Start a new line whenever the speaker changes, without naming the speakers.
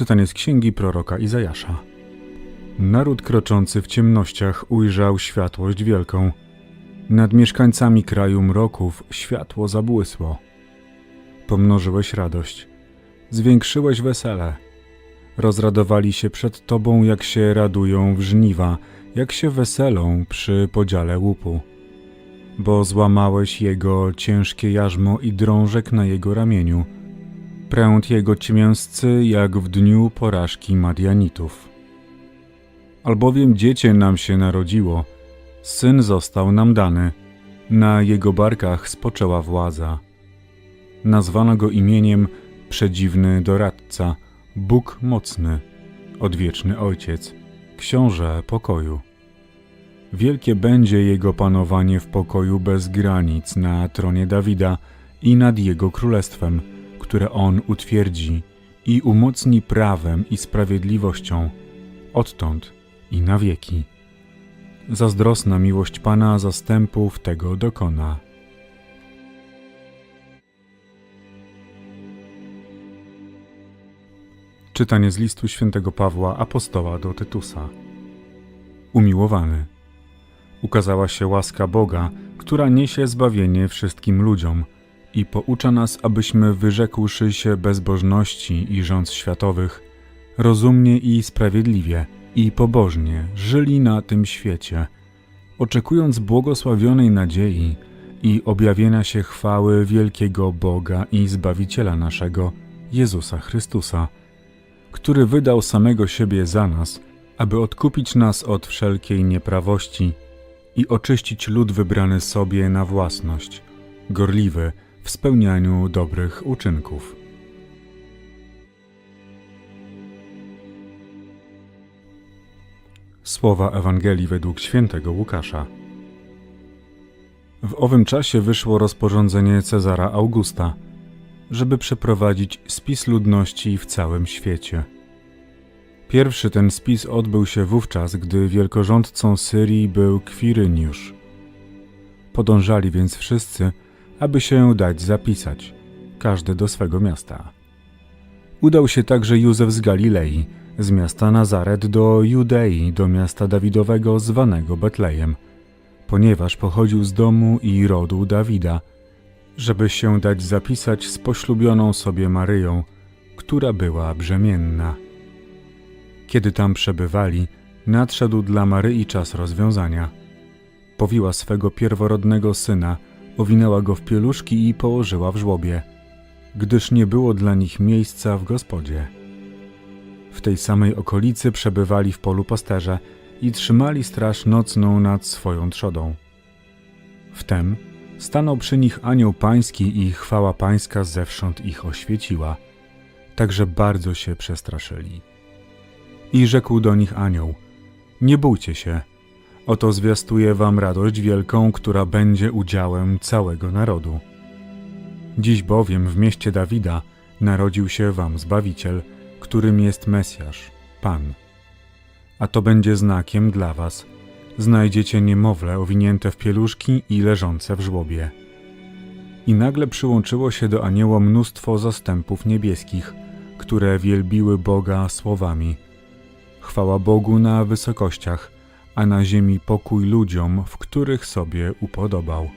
Czytanie z księgi proroka Izajasza. Naród kroczący w ciemnościach ujrzał światłość wielką. Nad mieszkańcami kraju mroków światło zabłysło. Pomnożyłeś radość, zwiększyłeś wesele. Rozradowali się przed Tobą, jak się radują w żniwa, jak się weselą przy podziale łupu. Bo złamałeś jego ciężkie jarzmo i drążek na jego ramieniu – pręd jego ciemięscy jak w dniu porażki Madianitów. Albowiem dziecię nam się narodziło, syn został nam dany, na jego barkach spoczęła władza. Nazwano go imieniem Przedziwny Doradca, Bóg Mocny, Odwieczny Ojciec, Książę Pokoju. Wielkie będzie jego panowanie w pokoju bez granic na tronie Dawida i nad jego królestwem – które On utwierdzi i umocni prawem i sprawiedliwością, odtąd i na wieki. Zazdrosna miłość Pana zastępów tego dokona. Czytanie z listu świętego Pawła apostoła do Tytusa. Umiłowany. Ukazała się łaska Boga, która niesie zbawienie wszystkim ludziom – i poucza nas, abyśmy wyrzekłszy się bezbożności i rząd światowych, rozumnie i sprawiedliwie i pobożnie żyli na tym świecie, oczekując błogosławionej nadziei i objawienia się chwały wielkiego Boga i Zbawiciela naszego, Jezusa Chrystusa, który wydał samego siebie za nas, aby odkupić nas od wszelkiej nieprawości i oczyścić lud wybrany sobie na własność, gorliwy, w spełnianiu dobrych uczynków. Słowa Ewangelii według świętego Łukasza. W owym czasie wyszło rozporządzenie Cezara Augusta, żeby przeprowadzić spis ludności w całym świecie. Pierwszy ten spis odbył się wówczas, gdy wielkorządcą Syrii był Kwiryniusz. Podążali więc wszyscy, aby się dać zapisać, każdy do swego miasta. Udał się także Józef z Galilei, z miasta Nazaret do Judei, do miasta Dawidowego zwanego Betlejem, ponieważ pochodził z domu i rodu Dawida, żeby się dać zapisać z poślubioną sobie Maryją, która była brzemienna. Kiedy tam przebywali, nadszedł dla Maryi czas rozwiązania. Powiła swego pierworodnego syna – owinęła go w pieluszki i położyła w żłobie, gdyż nie było dla nich miejsca w gospodzie. W tej samej okolicy przebywali w polu pasterze i trzymali straż nocną nad swoją trzodą. Wtem stanął przy nich anioł pański i chwała pańska zewsząd ich oświeciła, także bardzo się przestraszyli. I rzekł do nich anioł: Nie bójcie się, Oto zwiastuję wam radość wielką, która będzie udziałem całego narodu. Dziś bowiem w mieście Dawida narodził się wam Zbawiciel, którym jest Mesjasz, Pan. A to będzie znakiem dla was. Znajdziecie niemowlę owinięte w pieluszki i leżące w żłobie. I nagle przyłączyło się do anioła mnóstwo zastępów niebieskich, które wielbiły Boga słowami. Chwała Bogu na wysokościach – a na ziemi pokój ludziom, w których sobie upodobał.